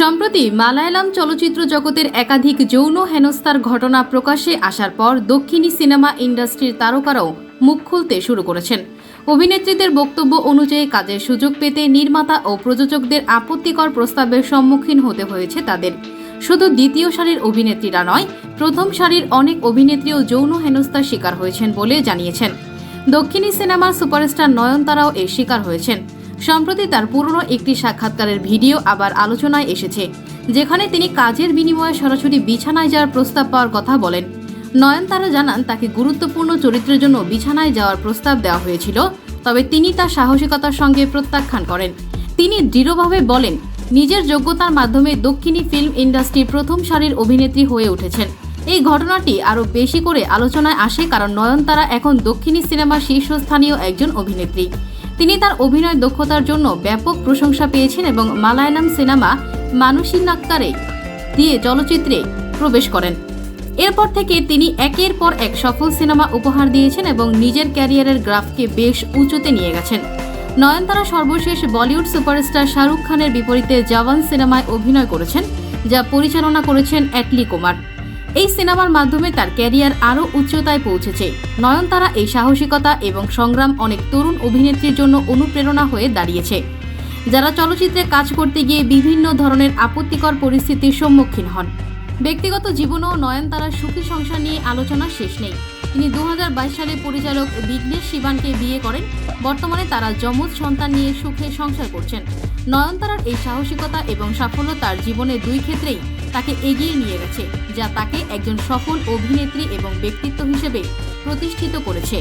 সম্প্রতি মালায়ালাম চলচ্চিত্র জগতের একাধিক যৌন হেনস্থার ঘটনা প্রকাশ্যে আসার পর দক্ষিণী সিনেমা ইন্ডাস্ট্রির তারকারাও মুখ খুলতে শুরু করেছেন। অভিনেত্রীদের বক্তব্য অনুযায়ী কাজের সুযোগ পেতে নির্মাতা ও প্রযোজকদের আপত্তিকর প্রস্তাবের সম্মুখীন হতে হয়েছে তাদের। শুধু দ্বিতীয় সারির অভিনেত্রীরা নয়, প্রথম সারির অনেক অভিনেত্রীও যৌন হেনস্থার শিকার হয়েছেন বলে জানিয়েছেন। দক্ষিণী সিনেমার সুপারস্টার নয়নতারাও এর শিকার হয়েছেন। সম্প্রতি তার পুরনো একটি সাক্ষাৎকারের ভিডিও আবার আলোচনায় এসেছে, যেখানে তিনি কাজের বিনিময়ে সরাসরি বিছানায় যাওয়ার প্রস্তাব পাওয়ার কথা বলেন। নয়নতারা জানান, তাকে গুরুত্বপূর্ণ চরিত্রের জন্য বিছানায় যাওয়ার প্রস্তাব দেওয়া হয়েছিল, তবে তিনি তার সাহসিকতার সঙ্গে প্রত্যাখ্যান করেন। তিনি দৃঢ়ভাবে বলেন, নিজের যোগ্যতার মাধ্যমে দক্ষিণী ফিল্ম ইন্ডাস্ট্রির প্রথম সারির অভিনেত্রী হয়ে উঠেছেন। এই ঘটনাটি আরও বেশি করে আলোচনায় আসে, কারণ নয়নতারা এখন দক্ষিণী সিনেমার শীর্ষস্থানীয় একজন অভিনেত্রী। তিনি তার অভিনয় দক্ষতার জন্য ব্যাপক প্রশংসা পেয়েছেন এবং মালায়ালাম সিনেমা মানুষী নাক্কারে দিয়ে চলচ্চিত্রে প্রবেশ করেন। এরপর থেকে তিনি একের পর এক সফল সিনেমা উপহার দিয়েছেন এবং নিজের ক্যারিয়ারের গ্রাফকে বেশ উঁচুতে নিয়ে গেছেন। নয়নতারা সর্বশেষ বলিউড সুপারস্টার শাহরুখ খানের বিপরীতে জওয়ান সিনেমায় অভিনয় করেছেন, যা পরিচালনা করেছেন অ্যাটলি কুমার। এই সিনেমার মাধ্যমে তার ক্যারিয়ার আরও উচ্চতায় পৌঁছেছে। নয়নতারা এই সাহসিকতা এবং সংগ্রাম অনেক তরুণ অভিনেত্রীর জন্য অনুপ্রেরণা হয়ে দাঁড়িয়েছে। যারা চলচ্চিত্রে কাজ করতে গিয়ে বিভিন্ন ধরনের আপত্তিকর পরিস্থিতির সম্মুখীন হন। ব্যক্তিগত জীবনেও নয়নতারার সুখী সংসার নিয়ে আলোচনা শেষ নেই। তিনি দু সালে পরিচালক বিঘ্নেশ শিবানকে বিয়ে করেন। বর্তমানে তারা যমজ সন্তান নিয়ে সুখে সংসার করছেন। নয়নতারার এই সাহসিকতা এবং সাফল্য তার জীবনের দুই ক্ষেত্রেই তাকে এগিয়ে নিয়ে গেছে যা তাকে একজন সফল অভিনেত্রী এবং ব্যক্তিত্ব হিসেবে প্রতিষ্ঠিত করেছে।